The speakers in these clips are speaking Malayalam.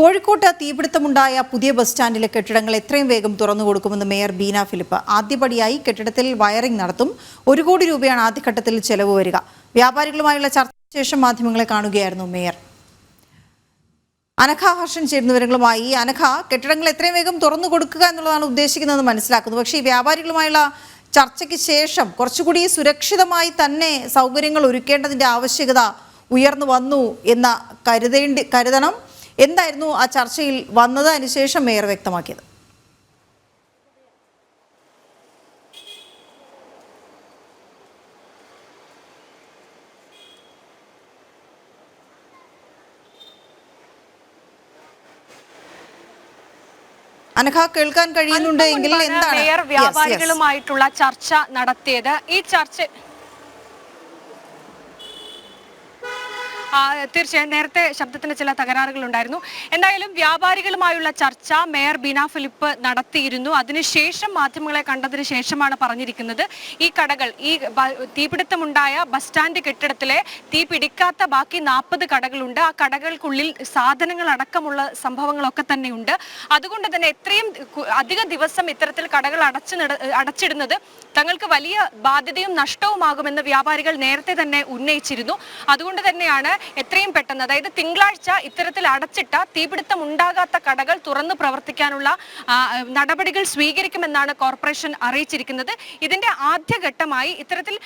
കോഴിക്കോട്ട് തീപിടുത്തമുണ്ടായ പുതിയ ബസ് സ്റ്റാൻഡിലെ കെട്ടിടങ്ങൾ എത്രയും വേഗം തുറന്നു കൊടുക്കുമെന്ന് മേയർ ബീന ഫിലിപ്പ്. ആദ്യപടിയായി കെട്ടിടത്തിൽ വയറിംഗ് നടത്തും. ഒരു കോടി രൂപയാണ് ആദ്യഘട്ടത്തിൽ ചെലവ് വരിക. വ്യാപാരികളുമായുള്ള ചർച്ചയ്ക്ക് ശേഷം മാധ്യമങ്ങളെ കാണുകയായിരുന്നു മേയർ. അനഘ ഹർഷൻ ചേരുന്ന വിവരങ്ങളുമായി അനഘ കെട്ടിടങ്ങൾ എത്രയും വേഗം തുറന്നു കൊടുക്കുക എന്നുള്ളതാണ് ഉദ്ദേശിക്കുന്നത് മനസ്സിലാക്കുന്നു. പക്ഷേ ഈ വ്യാപാരികളുമായുള്ള ചർച്ചയ്ക്ക് ശേഷം കുറച്ചുകൂടി സുരക്ഷിതമായി തന്നെ സൗകര്യങ്ങൾ ഒരുക്കേണ്ടതിന്റെ ആവശ്യകത ഉയർന്നു വന്നു എന്ന കരുതേണ്ടി കരുതണം. എന്തായിരുന്നു ആ ചർച്ചയിൽ വന്നത്? അതിനുശേഷം മേയർ വ്യക്തമാക്കിയത്. അനഘ കേൾക്കാൻ കഴിയുന്നുണ്ട് എങ്കിൽ എന്താണ്? മേയർ. വ്യാപാരികളുമായിട്ടുള്ള ചർച്ച നടത്തിയത്. ഈ ചർച്ച തീർച്ചയായും നേരത്തെ ശബ്ദത്തിന് ചില തകരാറുകൾ ഉണ്ടായിരുന്നു എന്തായാലും വ്യാപാരികളുമായുള്ള ചർച്ച മേയർ ബീന ഫിലിപ്പ് നടത്തിയിരുന്നു. അതിനുശേഷം മാധ്യമങ്ങളെ കണ്ടതിന് ശേഷമാണ് പറഞ്ഞിരിക്കുന്നത് ഈ കടകൾ ഈ തീപിടുത്തമുണ്ടായ ബസ് സ്റ്റാൻഡ് കെട്ടിടത്തിലെ തീ പിടിക്കാത്ത ബാക്കി നാൽപ്പത് കടകളുണ്ട്. ആ കടകൾക്കുള്ളിൽ സാധനങ്ങൾ അടക്കമുള്ള സംഭവങ്ങളൊക്കെ തന്നെയുണ്ട്. അതുകൊണ്ട് തന്നെ എത്രയും അധിക ദിവസം ഇത്തരത്തിൽ കടകൾ അടച്ചു അടച്ചിടുന്നത് തങ്ങൾക്ക് വലിയ ബാധ്യതയും നഷ്ടവുമാകുമെന്ന് വ്യാപാരികൾ നേരത്തെ തന്നെ ഉന്നയിച്ചിരുന്നു. അതുകൊണ്ട് തന്നെയാണ് എത്രയും പെട്ടെന്ന് അതായത് തിങ്കളാഴ്ച ഇത്തരത്തിൽ അടച്ചിട്ട തീപിടുത്തം ഉണ്ടാകാത്ത കടകൾ തുറന്നു പ്രവർത്തിക്കാനുള്ള നടപടികൾ സ്വീകരിക്കുമെന്നാണ് കോർപ്പറേഷൻ അറിയിച്ചിരിക്കുന്നത്. ഇതിന്റെ ആദ്യഘട്ടമായി ഇത്തരത്തിൽ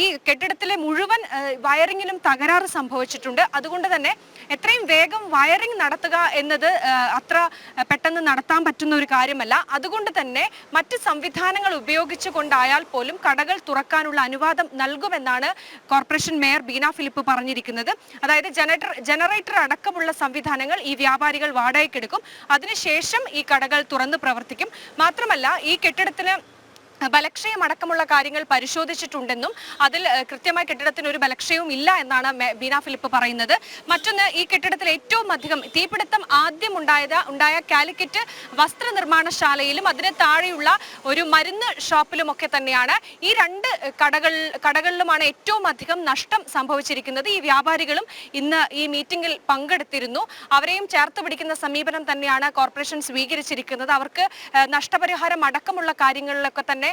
ഈ കെട്ടിടത്തിലെ മുഴുവൻ വയറിംഗിലും തകരാറ് സംഭവിച്ചിട്ടുണ്ട്. അതുകൊണ്ട് തന്നെ എത്രയും വേഗം വയറിംഗ് നടത്തുക എന്നത് അത്ര പെട്ടെന്ന് നടത്താൻ പറ്റുന്ന ഒരു കാര്യമല്ല. അതുകൊണ്ട് തന്നെ മറ്റ് സംവിധാനങ്ങൾ ഉപയോഗിച്ചുകൊണ്ടായാൽ പോലും കടകൾ തുറക്കാനുള്ള അനുവാദം നൽകുമെന്നാണ് കോർപ്പറേഷൻ മേയർ ബീന ഫിലിപ്പ് പറഞ്ഞിരിക്കുന്നത്. അതായത് ജനറേറ്റർ ജനറേറ്റർ അടക്കമുള്ള സംവിധാനങ്ങൾ ഈ വ്യാപാരികൾ വാടകയ്ക്കെടുക്കും. അതിനുശേഷം ഈ കടകൾ തുറന്ന് പ്രവർത്തിക്കും. മാത്രമല്ല ഈ കെട്ടിടത്തിന് ബലക്ഷയം അടക്കമുള്ള കാര്യങ്ങൾ പരിശോധിച്ചിട്ടുണ്ടെന്നും അതിൽ കൃത്യമായ കെട്ടിടത്തിന് ഒരു ബലക്ഷയവും ഇല്ല എന്നാണ് ബീന ഫിലിപ്പ് പറയുന്നത്. മറ്റൊന്ന് ഈ കെട്ടിടത്തിൽ ഏറ്റവും അധികം തീപിടുത്തം ആദ്യം ഉണ്ടായത് ഉണ്ടായ കാലിക്കറ്റ് വസ്ത്രനിർമ്മാണശാലയിലും അതിന് താഴെയുള്ള ഒരു മരുന്ന് ഷോപ്പിലും ഒക്കെ തന്നെയാണ്. ഈ രണ്ട് കടകൾ കടകളിലുമാണ് ഏറ്റവും അധികം നഷ്ടം സംഭവിച്ചിരിക്കുന്നത്. ഈ വ്യാപാരികളും ഇന്ന് ഈ മീറ്റിംഗിൽ പങ്കെടുത്തിരുന്നു. അവരെയും ചേർത്ത് പിടിക്കുന്ന സമീപനം തന്നെയാണ് കോർപ്പറേഷൻ സ്വീകരിച്ചിരിക്കുന്നത്. അവർക്ക് നഷ്ടപരിഹാരം അടക്കമുള്ള കാര്യങ്ങളിലൊക്കെ തന്നെ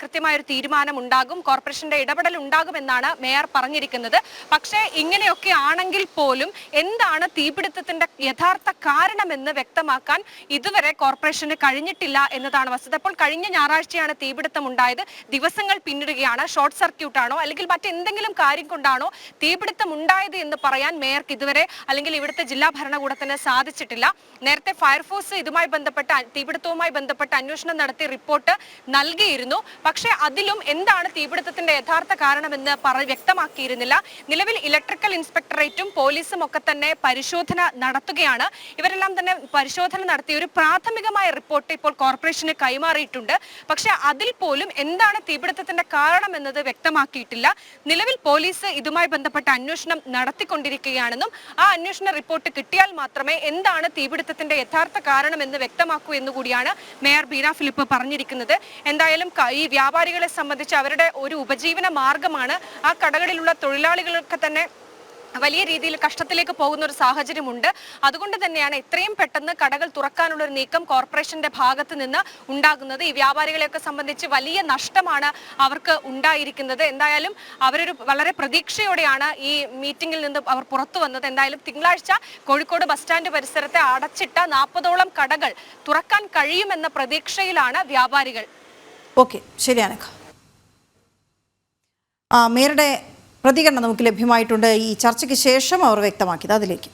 കൃത്യമായൊരു തീരുമാനം ഉണ്ടാകും കോർപ്പറേഷന്റെ ഇടപെടൽ ഉണ്ടാകുമെന്നാണ് മേയർ പറഞ്ഞിരിക്കുന്നത്. പക്ഷേ ഇങ്ങനെയൊക്കെ ആണെങ്കിൽ പോലും എന്താണ് തീപിടുത്തത്തിന്റെ യഥാർത്ഥ കാരണമെന്ന് വ്യക്തമാക്കാൻ ഇതുവരെ കോർപ്പറേഷന് കഴിഞ്ഞിട്ടില്ല എന്നതാണ് വസ്തുത. അപ്പോൾ കഴിഞ്ഞ ഞായറാഴ്ചയാണ് തീപിടുത്തം ഉണ്ടായത് ദിവസങ്ങൾ പിന്നിടുകയാണ്. ഷോർട്ട് സർക്യൂട്ടാണോ അല്ലെങ്കിൽ മറ്റെന്തെങ്കിലും കാര്യം കൊണ്ടാണോ തീപിടുത്തം ഉണ്ടായത് എന്ന് പറയാൻ മേയർക്ക് ഇതുവരെ അല്ലെങ്കിൽ ഇവിടുത്തെ ജില്ലാ ഭരണകൂടത്തിന് സാധിച്ചിട്ടില്ല. നേരത്തെ ഫയർഫോഴ്സ് ഇതുമായി ബന്ധപ്പെട്ട തീപിടുത്തവുമായി ബന്ധപ്പെട്ട് അന്വേഷണം നടത്തി റിപ്പോർട്ട് നൽകിയിരുന്നു. പക്ഷേ അതിലും എന്താണ് തീപിടുത്തത്തിന്റെ യഥാർത്ഥ കാരണമെന്ന് പറ വ്യക്തമാക്കിയിരുന്നില്ല. നിലവിൽ ഇലക്ട്രിക്കൽ ഇൻസ്പെക്ടറേറ്റും പോലീസും ഒക്കെ തന്നെ പരിശോധന നടത്തുകയാണ്. ഇവരെല്ലാം തന്നെ പരിശോധന നടത്തിയ ഒരു പ്രാഥമികമായ റിപ്പോർട്ട് ഇപ്പോൾ കോർപ്പറേഷന് കൈമാറിയിട്ടുണ്ട്. പക്ഷേ അതിൽ പോലും എന്താണ് തീപിടുത്തത്തിന്റെ കാരണം എന്നത് വ്യക്തമാക്കിയിട്ടില്ല. നിലവിൽ പോലീസ് ഇതുമായി ബന്ധപ്പെട്ട അന്വേഷണം നടത്തിക്കൊണ്ടിരിക്കുകയാണെന്നും ആ അന്വേഷണ റിപ്പോർട്ട് കിട്ടിയാൽ മാത്രമേ എന്താണ് തീപിടുത്തത്തിന്റെ യഥാർത്ഥ കാരണം എന്ന് വ്യക്തമാക്കൂ എന്നുകൂടിയാണ് മേയർ ബീന ഫിലിപ്പ് പറഞ്ഞിരിക്കുന്നത്. എന്തായാലും ക- ഈ വ്യാപാരികളെ സംബന്ധിച്ച് അവരുടെ ഒരു ഉപജീവന മാർഗമാണ് ആ കടകളിലുള്ള തൊഴിലാളികളൊക്കെ തന്നെ വലിയ രീതിയിൽ കഷ്ടത്തിലേക്ക് പോകുന്ന ഒരു സാഹചര്യമുണ്ട്. അതുകൊണ്ട് തന്നെയാണ് ഇത്രയും പെട്ടെന്ന് കടകൾ തുറക്കാനുള്ള ഒരു നീക്കം കോർപ്പറേഷന്റെ ഭാഗത്ത് നിന്ന് ഉണ്ടാകുന്നത്. ഈ വ്യാപാരികളെയൊക്കെ സംബന്ധിച്ച് വലിയ നഷ്ടമാണ് അവർക്ക് ഉണ്ടായിരിക്കുന്നത്. എന്തായാലും അവരൊരു വളരെ പ്രതീക്ഷയോടെയാണ് ഈ മീറ്റിംഗിൽ നിന്ന് അവർ പുറത്തു വന്നത്. എന്തായാലും തിങ്കളാഴ്ച കോഴിക്കോട് ബസ് സ്റ്റാൻഡ് പരിസരത്തെ അടച്ചിട്ട നാൽപ്പതോളം കടകൾ തുറക്കാൻ കഴിയുമെന്ന പ്രതീക്ഷയിലാണ് വ്യാപാരികൾ. ഓക്കെ ശരി അനഘ. ആ മേയറുടെ പ്രതികരണം നമുക്ക് ലഭ്യമായിട്ടുണ്ട്. ഈ ചർച്ചയ്ക്ക് ശേഷം അവർ വ്യക്തമാക്കിയത് അതിലേക്ക്.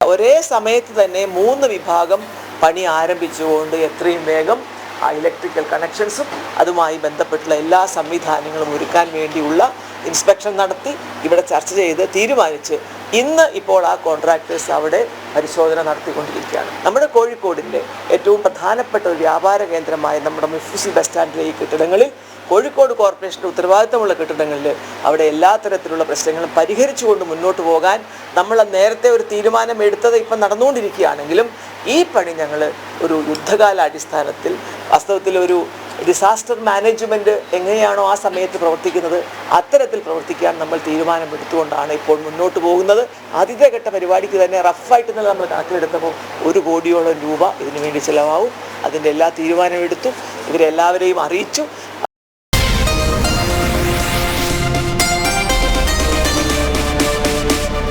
ഒരേ സമയത്ത് തന്നെ മൂന്ന് വിഭാഗം പണി ആരംഭിച്ചുകൊണ്ട് എത്രയും വേഗം ആ ഇലക്ട്രിക്കൽ കണക്ഷൻസും അതുമായി ബന്ധപ്പെട്ടുള്ള എല്ലാ സംവിധാനങ്ങളും ഒരുക്കാൻ വേണ്ടിയുള്ള ഇൻസ്പെക്ഷൻ നടത്തി ഇവിടെ ചർച്ച ചെയ്ത് തീരുമാനിച്ച് ഇന്ന് ഇപ്പോൾ ആ കോൺട്രാക്ടേഴ്സ് അവിടെ പരിശോധന നടത്തിക്കൊണ്ടിരിക്കുകയാണ്. നമ്മുടെ കോഴിക്കോടിന്റെ ഏറ്റവും പ്രധാനപ്പെട്ട ഒരു വ്യാപാര കേന്ദ്രമായ നമ്മുടെ മിഫ്സി ബസ് സ്റ്റാൻഡിലെ ഈ കെട്ടിടങ്ങളിൽ കോഴിക്കോട് കോർപ്പറേഷന്റെ ഉത്തരവാദിത്തമുള്ള കെട്ടിടങ്ങളിൽ അവിടെ എല്ലാ തരത്തിലുള്ള പ്രശ്നങ്ങളും പരിഹരിച്ചുകൊണ്ട് മുന്നോട്ട് പോകാൻ നമ്മൾ നേരത്തെ ഒരു തീരുമാനം എടുത്തത് ഇപ്പം നടന്നുകൊണ്ടിരിക്കുകയാണെങ്കിലും ഈ പണി ഞങ്ങൾ ഒരു യുദ്ധകാലാടിസ്ഥാനത്തിൽ വാസ്തവത്തിൽ ഒരു ഡിസാസ്റ്റർ മാനേജ്മെന്റ് എങ്ങനെയാണോ ആ സമയത്ത് പ്രവർത്തിക്കുന്നത് അത്തരത്തിൽ പ്രവർത്തിക്കാൻ നമ്മൾ തീരുമാനമെടുത്തുകൊണ്ടാണ് ഇപ്പോൾ മുന്നോട്ട് പോകുന്നത്. ആദ്യത്തെ പരിപാടിക്ക് തന്നെ റഫായിട്ട് തന്നെ നമ്മൾ കണക്കിലെടുത്തപ്പോൾ ഒരു കോടിയോളം രൂപ ഇതിനു വേണ്ടി ചിലവാകും. അതിന്റെ എല്ലാ തീരുമാനമെടുത്തു ഇവരെല്ലാവരെയും അറിയിച്ചു.